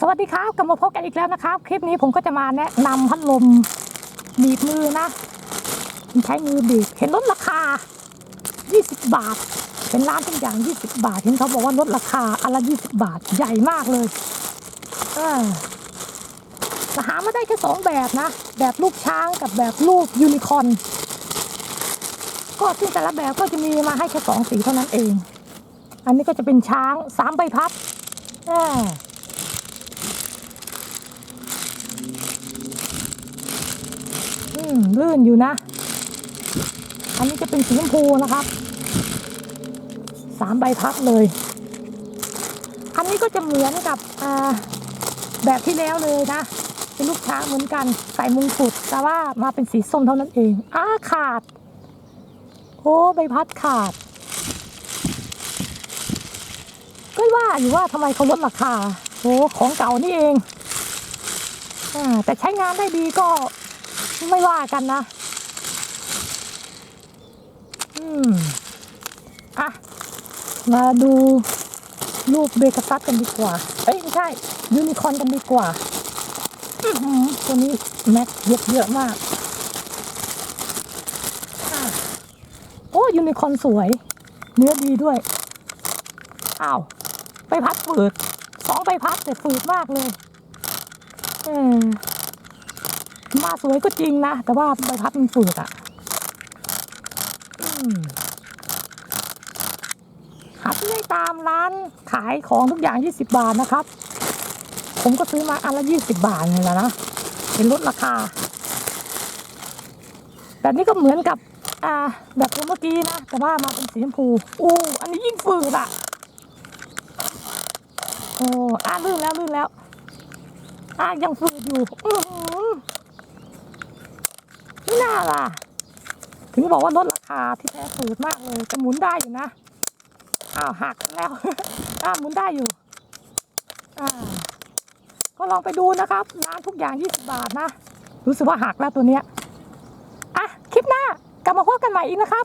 สวัสดีครับกลับมาพบกันอีกแล้วนะครับ คลิปนี้ผมก็จะมาแนะนำพัดลมบีบมือนะใช้มือบีบเห็นลดราคา 20 บาท เป็นร้านทุกอย่าง 20 บาท เห็นเขาบอกว่าลดราคาอันละ 20 บาทใหญ่มากเลยเออหามาได้แค่สองแบบนะ แบบรูปช้างกับแบบรูปยูนิคอร์นก็ซึ่งแต่ละแบบก็จะมีมาให้แค่สองสีเท่านั้นเอง อันนี้ก็จะเป็นช้างสามใบพัดอ่า มลื่นอยู่นะ อันนี้จะเป็นสีชมพูนะครับสามใบพัดเลย อันนี้ก็จะเหมือนกับแบบที่แล้วเลยนะ เป็นลูกช้างเหมือนกันใส่มงกุฎแต่ว่ามาเป็นสีส้มเท่านั้นเองอ้าขาด โอ้ใบพัดขาดก็ว่าอยู่ว่าทำไมเขาลดราคาโอ้ของเก่านี่เองอแต่ใช้งานได้ดีก็ ไม่ว่ากันนะ อืม อะ มาดูรูปเบกซัสกันดีกว่า เอ้ย ไม่ใช่ ยูนิคอนกันดีกว่าตัวนี้แม็กเยอะเยอะมากโอ้ยูนิคอนสวย เนื้อดีด้วย อ้าวใบพัดฝืดสองใบพัดแต่ฝืดมากเลย เออ มาสวยก็จริงนะ แต่ว่าใบพัดมันฝืดอะอืมหาซื้อได้ตามร้านขายของทุกอย่าง 20 บาทนะครับ ผมก็ซื้อมาอันละ 20 บาทนี่แหละนะ เป็นลดราคาแต่นี่ก็เหมือนกับอ่าแบบเมื่อกี้นะ แต่ว่ามาเป็นสีชมพูอู้อันนี้ยิ่งฝืดอะโอ้อ่าลื่นแล้วลื่นแล้วอ่ายังฝืดอยู่ อือ น่าล่ะ ถึงบอกว่าลดราคาที่แท้ฝืดมากเลยจะหมุนได้อยู่นะ อ้าวหักแล้วอ้าวหมุนได้อยู่ อ่า ก็ลองไปดูนะครับร้านทุกอย่าง 20 บาทนะ รู้สึกว่าหักแล้วตัวเนี้ย อะ คลิปหน้ากลับมาพบกันใหม่อีกนะครับ